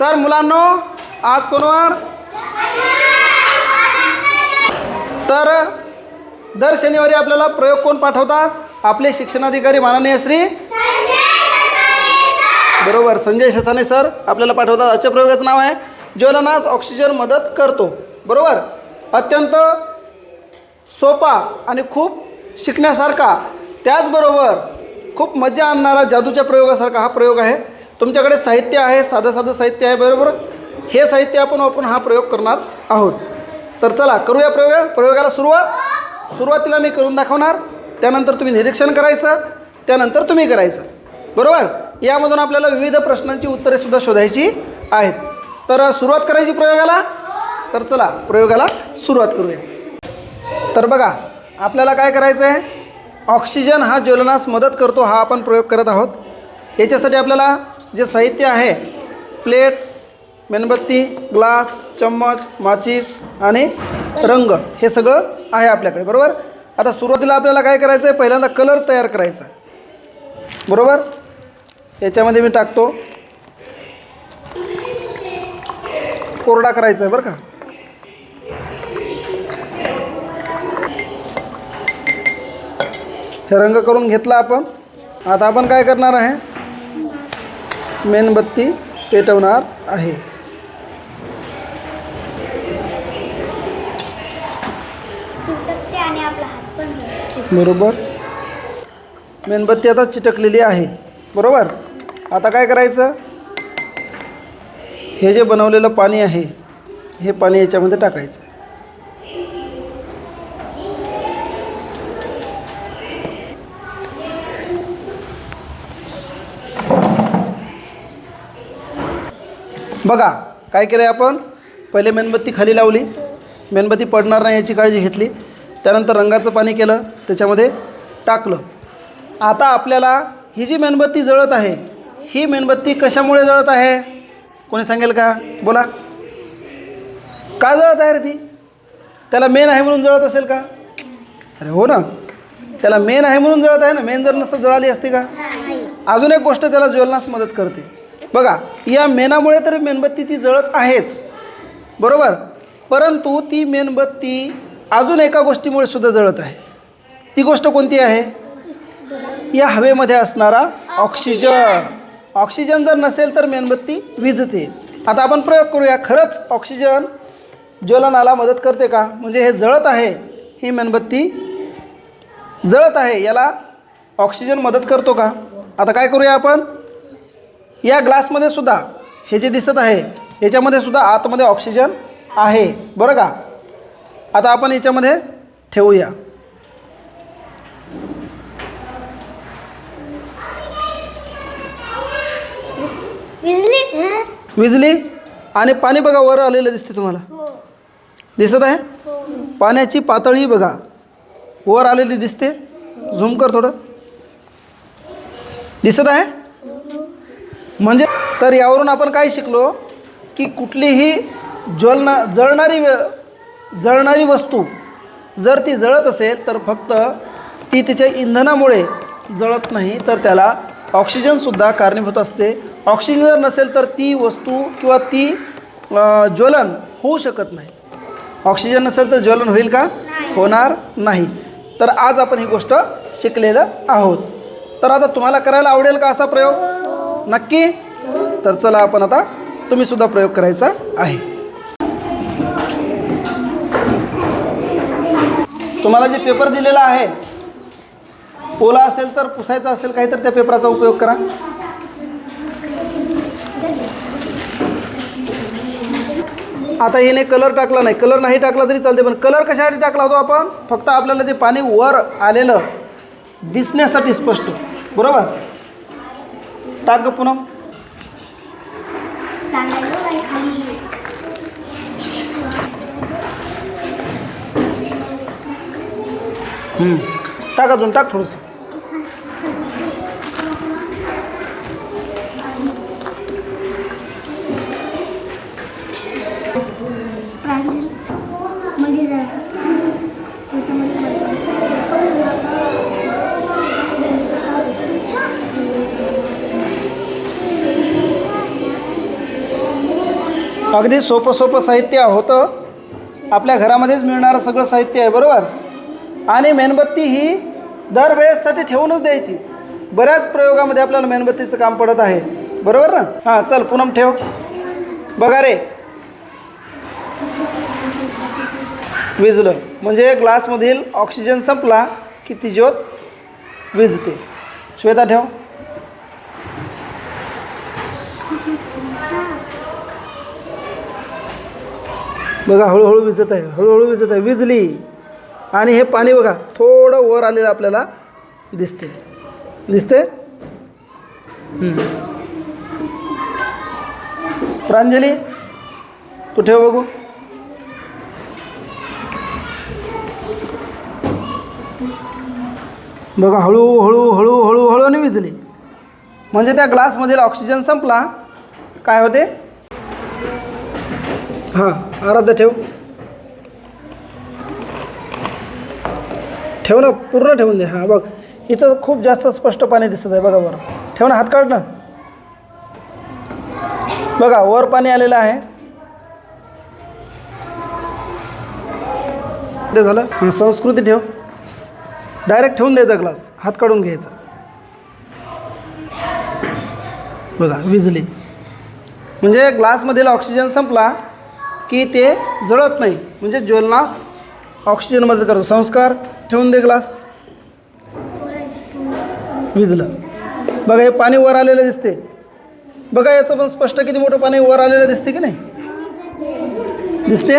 तर मुलांनो आज कोणवार तर दर शनिवारी आपल्याला प्रयोग कोण पाठवतात? आपले शिक्षणाधिकारी माननीय श्री बरोबर संजय ससाने सर आपल्याला पाठवतात. आजच्या प्रयोगाचं नाव आहे ज्वलनास ऑक्सिजन मदत करतो. बरोबर? अत्यंत सोपा आणि खूप शिकण्यासारखा त्याचबरोबर खूप मजा आणणारा जादूच्या प्रयोगासारखा हा प्रयोग आहे. तुमच्याकडे साहित्य आहे साधं साधं साहित्य आहे बरोबर? हे साहित्य आपण वापरून हा प्रयोग करणार आहोत. तर चला करूया प्रयोग. प्रयोगाला सुरुवात. सुरुवातीला मी करून दाखवणार. त्यानंतर तुम्ही निरीक्षण करायचं. त्यानंतर तुम्ही करायचं. बरोबर? यामधून आपल्याला विविध प्रश्नांची उत्तरेसुद्धा शोधायची आहेत. तर सुरुवात करायची प्रयोगाला? तर चला प्रयोगाला सुरुवात करूया. तर बघा आपल्याला काय करायचं आहे ऑक्सिजन हा ज्वलनास मदत करतो हा आपण प्रयोग करत आहोत. याच्यासाठी आपल्याला जे साहित्य आहे प्लेट मेणबत्ती ग्लास चम्मच माचीस आणि रंग हे सगळं आहे आपल्याकडे बरोबर? आता सुरुवातीला आपल्याला काय करायचं आहे पहिल्यांदा कलर तयार करायचा आहे. बरोबर? याच्यामध्ये मी टाकतो. कोरडा करायचा आहे बरं का? हे रंग करून घेतला आपण. आता आपण काय करणार आहे? मेणबत्ती पेटवणार आहे. बरोबर. मेणबत्ती आता चिटकलेली आहे. बरोबर? आता काय करायचं? हे जे बनवलेलं पाणी आहे हे पाणी याच्यामध्ये टाकायचं. बघा काय केलं आहे आपण? पहिले मेणबत्ती खाली लावली. मेणबत्ती पडणार नाही याची काळजी घेतली. त्यानंतर रंगाचं पाणी केलं त्याच्यामध्ये टाकलं. आता आपल्याला ही जी मेणबत्ती जळत आहे ही मेणबत्ती कशामुळे जळत आहे? कोणी सांगेल का? बोला. का जळत आहे रे ती? त्याला मेन आहे म्हणून जळत असेल का? अरे हो ना. त्याला मेन आहे म्हणून जळत आहे ना? मेन जर नसतं जळाली असती का? अजून एक गोष्ट त्याला ज्वलनास मदत करते. बघा या मेणामुळे तरी मेणबत्ती ती जळत आहेच. बरोबर? परंतु ती मेणबत्ती अजून एका गोष्टीमुळे सुद्धा जळत आहे. ती गोष्ट कोणती आहे? या हवेमध्ये असणारा ऑक्सिजन. ऑक्सिजन जर नसेल तर मेणबत्ती विजते. आता आपण प्रयोग करूया. खरंच ऑक्सिजन ज्वलनाला मदत करते का? म्हणजे हे जळत आहे ही मेणबत्ती जळत आहे याला ऑक्सिजन मदत करतो का? आता काय करूया आपण? या ग्लासमध्ये सुद्धा हे जे दिसत आहे याच्यामध्ये सुद्धा आतमध्ये ऑक्सिजन आहे. बरं का? आता आपण याच्यामध्ये ठेवूया. विजली विजली? आणि पाणी बघा वर आलेलं दिसते तुम्हाला. हो. दिसत आहे? हो. पाण्याची पातळी बघा. वर आलेली दिसते. झूम कर थोडं. दिसत आहे? म्हणजे तर यावरून आपण काय शिकलो? की कुठलीही ज्वलना जळणारी व- जळणारी वस्तू जर ती जळत असेल तर फक्त ती तिच्या इंधनामुळे जळत नाही तर त्याला ऑक्सिजनसुद्धा कारणीभूत असते. ऑक्सिजन जर नसेल तर ती वस्तू किंवा ती ज्वलन होऊ शकत नाही. ऑक्सिजन नसेल तर ज्वलन होईल का? होणार नाही. तर आज आपण ही गोष्ट शिकलेलं आहोत. तर आता तुम्हाला करायला आवडेल का असा प्रयोग? नक्की? तर चला आपण आता तुम्ही सुद्धा प्रयोग करायचा आहे. तुम्हाला जे पेपर दिलेला आहे ओला असेल तर पुसायचा असेल काही तर त्या पेपराचा उपयोग करा. आता हिने कलर टाकला नाही. कलर नाही टाकला तरी चालते पण कलर कशासाठी टाकला होतो आपण? फक्त आपल्याला ते पाणी वर आलेलं दिसण्यासाठी स्पष्ट. बरोबर? टाक ग पुनम टाक अजून टाक थोडंसं. अगदी सोपं सोपं साहित्य होतं. आपल्या घरामध्येच मिळणारं सगळं साहित्य आहे बरोबर? आणि मेणबत्ती ही दरवेळेससाठी ठेवूनच द्यायची. बऱ्याच प्रयोगामध्ये आपल्याला मेणबत्तीचं काम पडत आहे. बरोबर ना? हां चल पूनम ठेव. बघा रे. विजलं. म्हणजे ग्लासमधील ऑक्सिजन संपला की ती ज्योत विजते. श्वेता ठेव. बघा हळूहळू विजत आहे हळूहळू विजत आहे. विजली. आणि हे पाणी बघा थोडं वर आलेलं आपल्याला दिसते. दिसते? प्रांजली तू ठेव बघू. बघा हळू हळू हळू आणि विजली. म्हणजे त्या ग्लासमधील ऑक्सिजन संपला. काय होते? हां आराध्य ठेव. ठेव ना पूर्ण ठेवून दे. हां बघ हिचं खूप जास्त स्पष्ट पाणी दिसत आहे बघा बरं. ठेव ना हात काढ ना. बघा वर पाणी आलेलं आहे. ते झालं? हां संस्कृती ठेव. डायरेक्ट ठेवून द्यायचा ग्लास. हात काढून घ्यायचा. बघा विजली. म्हणजे ग्लासमधील ऑक्सिजन संपला. की ते जळत नाही. म्हणजे ज्वलनास ऑक्सिजन मदत करतो. संस्कार ठेवून दे ग्लास विजलं. बघा हे पाणी वर आलेलं दिसते बघा याचं पण स्पष्ट किती मोठं पाणी वर आलेलं दिसते की नाही? दिसते